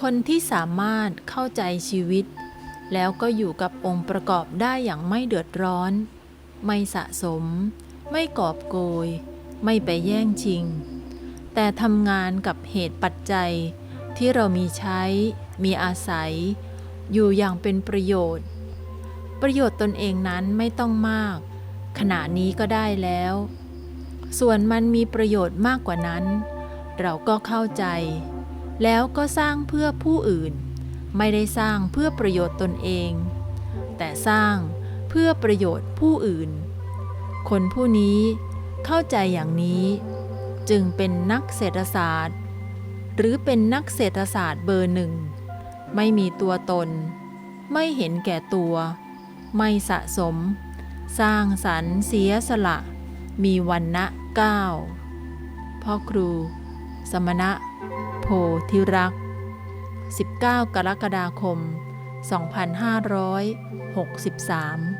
คนที่สามารถเข้าใจชีวิต แล้วก็อยู่กับองค์ประกอบได้อย่างไม่เดือดร้อน ไม่สะสม ไม่กอบโกย ไม่ไปแย่งชิง แต่ทำงานกับเหตุปัจจัยที่เรามีใช้ มีอาศัย อยู่อย่างเป็นประโยชน์ ประโยชน์ตนเองนั้นไม่ต้องมาก ขณะนี้ก็ได้แล้ว ส่วนมันมีประโยชน์มากกว่านั้น เราก็เข้าใจ แล้วก็สร้างเพื่อผู้อื่น ไม่ได้สร้างเพื่อประโยชน์ตนเอง แต่สร้างเพื่อประโยชน์ผู้อื่น คนผู้นี้เข้าใจอย่างนี้จึงเป็นนักเศรษฐศาสตร์ หรือเป็นนักเศรษฐศาสตร์เบอร์หนึ่ง ไม่มีตัวตน ไม่เห็นแก่ตัว ไม่สะสม สร้างสรรค์เสียสละ มีวันนะเก้าพ่อครู สมณะ โพธิรัก 19 กรกฎาคม 2563